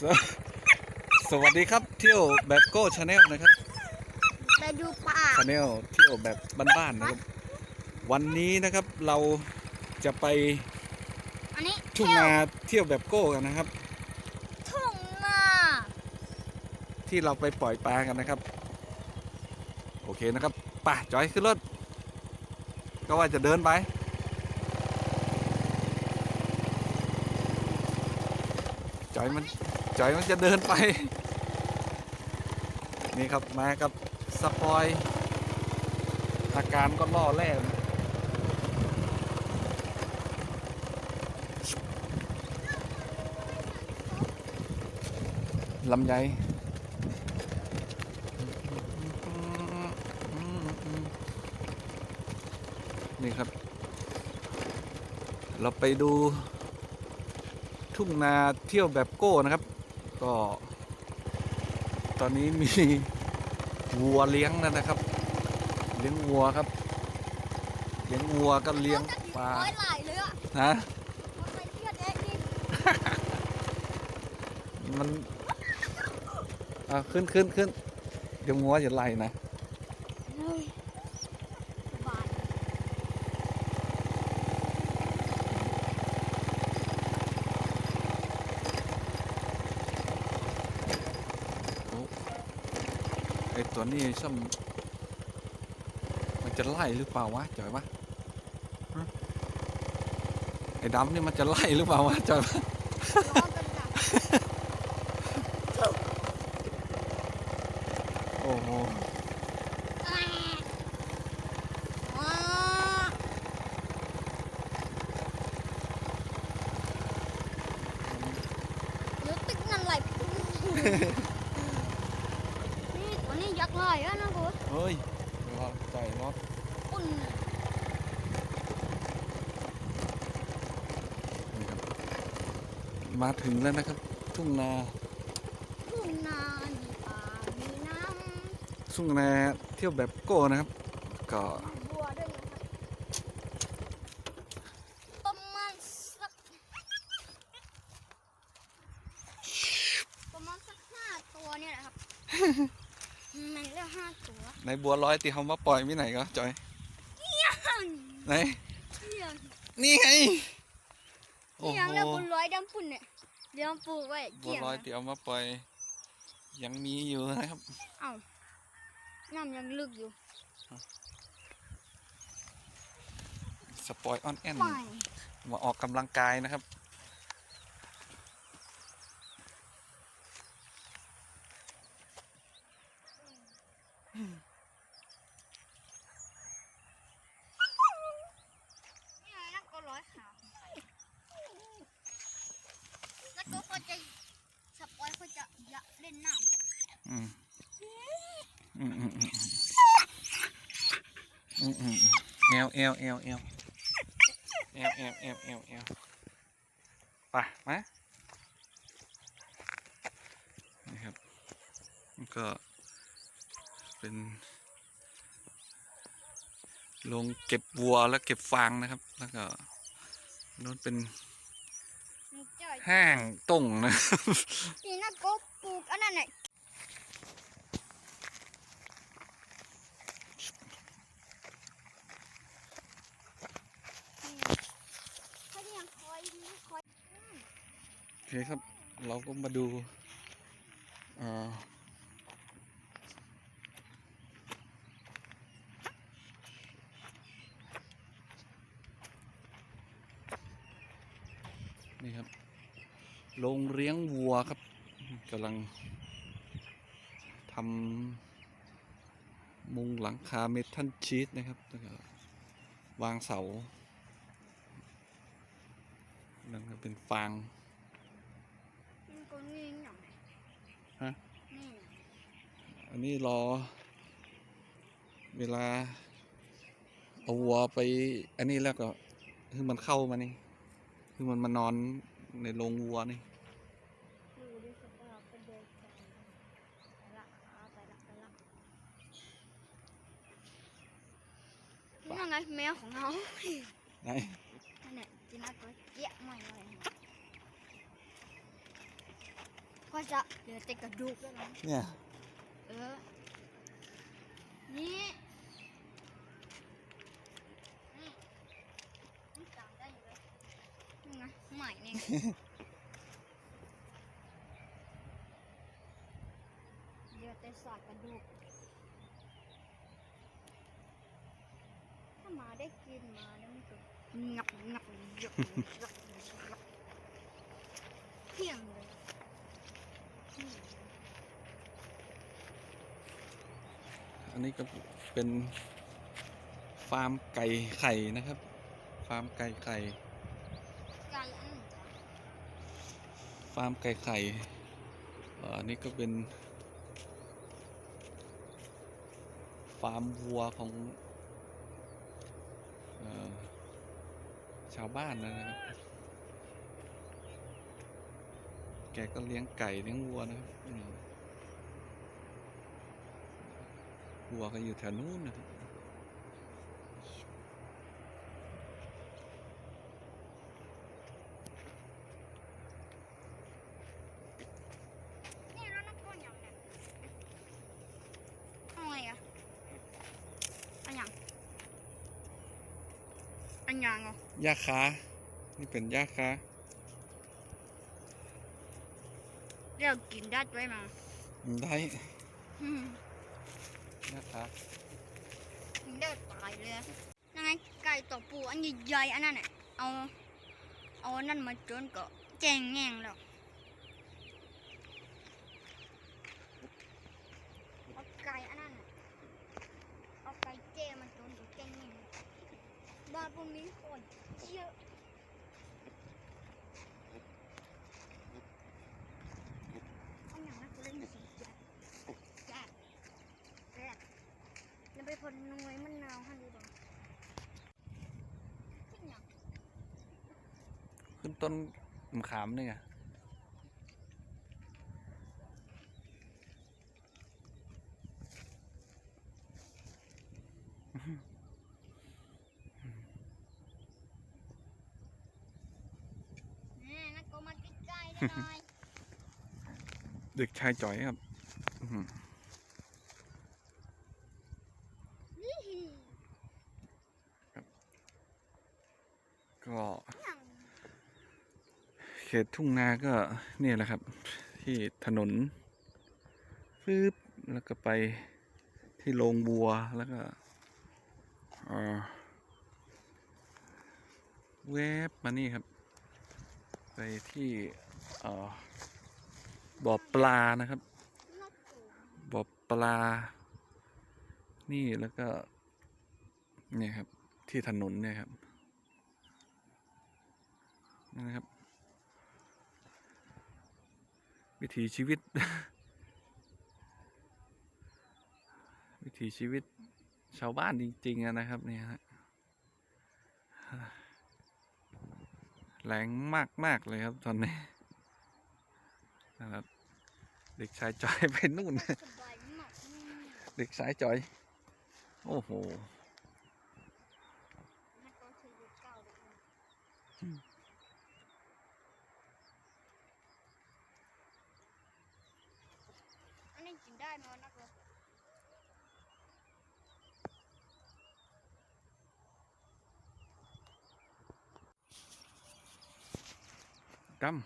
สวสวัสดีครับเที่ยวแบบโก้ชาแนลนะครับไปดูป่าชาแนลเที่ยวแบบบ้านๆนะครับ วันนี้นะครับเราจะไปอันนี้ทุ่งนาเที่ยวแบบโก้กันนะครับ ทุ่งนาที่เราไปปล่อยปลากันนะครับ โอเคนะครับไป่ะจอยขึ้นรถก็ว่าจะเดินไปจอยมัน จอยมันจะเดินไป นี่ครับมากับสปอย อาการก็ล่อแร่นลำไยนี่ครับ เราไปดูทุ่งนาเที่ยวแบบโก้นะครับ ก็ ตอนนี้มีวัวเลี้ยงแล้วนะครับ เลี้ยงวัวครับ เลี้ยงวัวก็เลี้ยงปลาร้อยหลายเลยอะฮะมันไปเที่ยวเด็กนี่มันอะขึ้นขึ้นขึ้นเดี๋ยวงัวจะไล่นะ เฮ้ยสบาย ไอ ตัวนี้ช่ำมันจะไล่หรือเปล่าวะจอยวะไอ้ดำนี่มันจะไล่หรือเปล่าวะจอยวะโอ้โหแอะว้าเดี๋ยวติ๊กนั่นไหล นี้ยักษ์ลายอะนะกูเฮ้ยรอใจรอดอุ่นนี่ครับมาถึงแล้วนะครับ ทุ่งนา ทุ่งนามีป่ามีน้ทุ่งนาเที่ยวแบบโก้นะครับ ก็ำบัวด้วยนะครับประมาณสักประมาณสักห้าตัวเนี่ยแหละครับ มันเรียกห้าตัว ในบัวลอยตีเขามาปล่อยมิไหนก็จอยไหนเลี้ยงนี่ไงโอ้เลี้ยงโหแล้วบนร้อยดำปุ่นเนี่ยเลี้ยงปลูกไว้บัเกี่วยงลอยตีเอามาปล่อย ยังมีอยู่นะครับเอ้าน้ำยังลึกอยู่สปอยออนแอนไม่มาออกกำลังกายนะครับนี่ไงนักก็ร้อยขาแล้วก็เขาจะสปอยเขาจะอยากเล่นน้ำ อืมอืมอืมอืมอืมอืม เอวเอวเอวเอวเอวเอวเอวเอวเอวไปมานี่ครับนี่ก็เป็นโรงเก็บวัวแล้วเก็บฟางนะครับ แล้วก็นู้นเป็นมันจ่อยห้างต้งนะครับนี่นักก็ปลูกอันนั้นเนี่ยเขายังคอยคอย โอ เคครับ เราก็มาดูนี่ครับโรงเลี้ยงวัวครับกำลังทำมุงหลังคาเมทัลชีตนะครับแล้วก็วางเสานั่นก็เป็นฟาง นก็นี่อย่างไรฮะนี่อันนี้รอ เวลาเอาวัวไป อันนี้แล้วก็คือมันเข้ามานี่คือมันมานอนในโรงวัวนี่ดูดิสภาพเป็นเด็กจังไปละเอาไปละไปละนี่ยังไงแมวของเราไหน นั่นแหละจีน่าตัวเจี๊ยะใหม่เลย ก็จะเหลือแต่กระดูกแล้วนะเนี่ยเออ นี่นี่นี่จำได้อยู่เลยนี่ไงใหม่นี่ไงเหลือแต่สากกระดูก ถ้าหมาได้กินมาแล้วมันจะงับงับยับยับยับเที่ยงเลยอืม อั นนี้ก็เป็นฟาร์มไก่ไข่นะครับ ฟาร์มไก่ไข่ฟาร์มไก่ไข่อันนี้ก็เป็นฟาร์มวัวของอชาวบ้านนะครับ แกก็เลี้ยงไก่เลี้ยงวัวนะครับอืม วัวก็อยู่แถวนู้นนะครับนี่แล้วน้ำก้นอย่างเนี่ยทำไมอะอันยังอันยังเหรอยาคานี่เป็นยาคาเรียกกินได้ด้วยมาได้ อืมยาคากินได้ตายเลยอะยังไงไก่ตัวปูอันใหญ่ๆอันนั้นน่ะเอาเอานั่นมาจนก็แจงแง่งแล้วเอาไก่อันนั้นเอาไก่เจมาจนก็แจงแง่งบ้านผมมีคนเยอะเอาอย่างนั้นกูเล่นสีแจ๊ดแจ๊ดแจ๊ด แล้วไปพนนวยมันนาวฮันดีบ่ขึ้นอย่างขึ้นต้นมะขามนี่ไงแม่นักโกมาใกล้ๆได้หน่อย เด็กชายจ่อยครับอื้อหือ นี่หิ ก็ อย่าง เขตทุ่งนาก็เนี่ยแหละครับ ที่ถนนฟืบแล้วก็ไปที่โรงบัวแล้วก็เออแวบมานี่ครับ ไปที่อ่อบ่อปลานะครับบ่อปลา นี่แล้วก็เนี่ยครับที่ถนนเนี่ยครับนี่นะครับ วิถีชีวิต วิถีชีวิตชาวบ้านจริงๆอะนะครับเนี่ยฮะแรงมาก ๆ เลยครับตอนนี้นะครับเด็กชายจอยไปนู่นสบายมากอืมเด็กสายจอย โอ้โห นักโกคือยุคเก่าเลยนะ อืม ได้ไหมวะนักโกดำ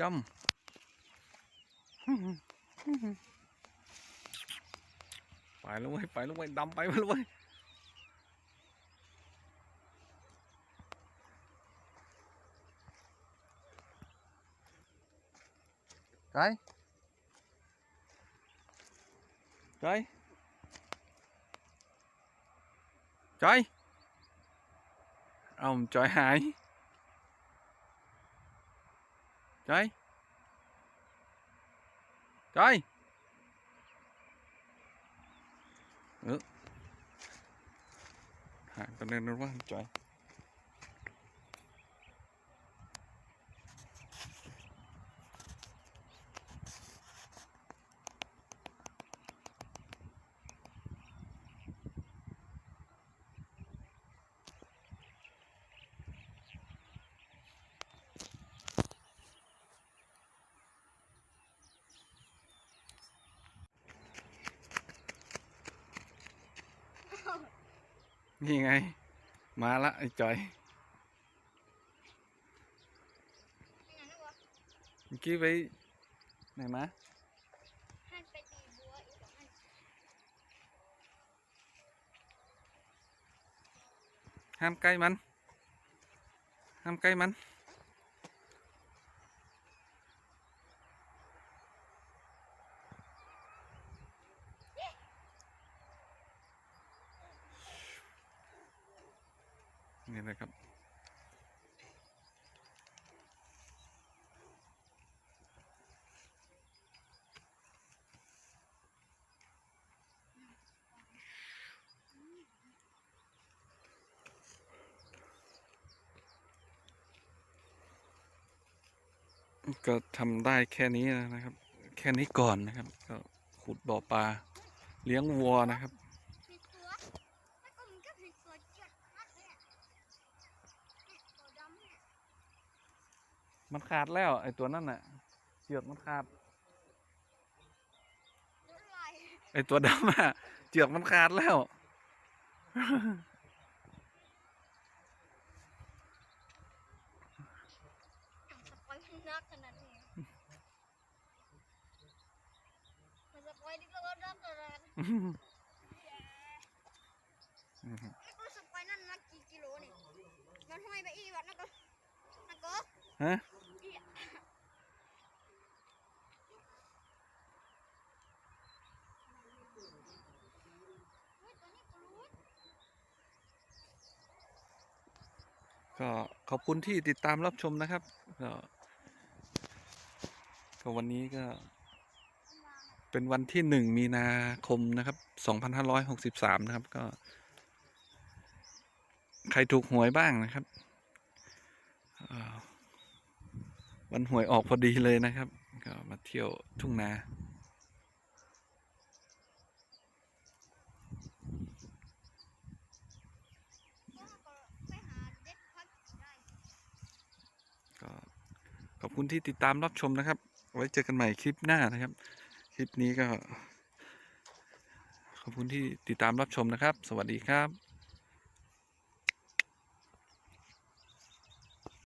ดำไปล้วเว้ไปล้วเว้ดำไปล้วเว้ ยไก่ไก่ไก่ ông trời hại trời trời ừ hại tao lên nó quá trời นี่ไง มาละไอ้จอยไม่งั้นนะวะเมื่อกี้ไปไหนมาให้ไปตีบัวอีกสองอันห้ามใกล้มันห้ามใกล้มันนี่ ก็ทำได้แค่นี้นะครับ แค่นี้ก่อนนะครับ ก็ขุดบ่อปลาเลี้ยงวัวนะครับมันขาดแล้วไอ้ตัวนั่นน่ะเจือกมันขาดไอ้ตัวดำอะเจือกมันขาดแล้ว อย่างสปอยมันนักขนาดนี้มันสปอยที่ก็ว่านัก ขนาดไม่รู้สปอยนั่นนักกี่กิโลนี่มันห้อยไปอีกวัดนักก็นักก็ฮะเฮ้ยตัวนี้ก็รู้ก็ขอบคุณที่ติดตามรับชมนะครับ ก็ก็วันนี้ก็ เป็นวันที่หนึ่งมีนาคมนะครับสองพันห้าร้อยหกสิบสามนะครับก็ ใครถูกหวยบ้างนะครับวันหวยออกพอดีเลยนะครับ ก็มาเที่ยวทุ่งนาก็ขอบคุณที่ติดตามรับชมนะครับ ไว้เจอกันใหม่คลิปหน้านะครับ คลิปนี้ก็ ขอบคุณที่ติดตามรับชมนะครับ สวัสดีครับ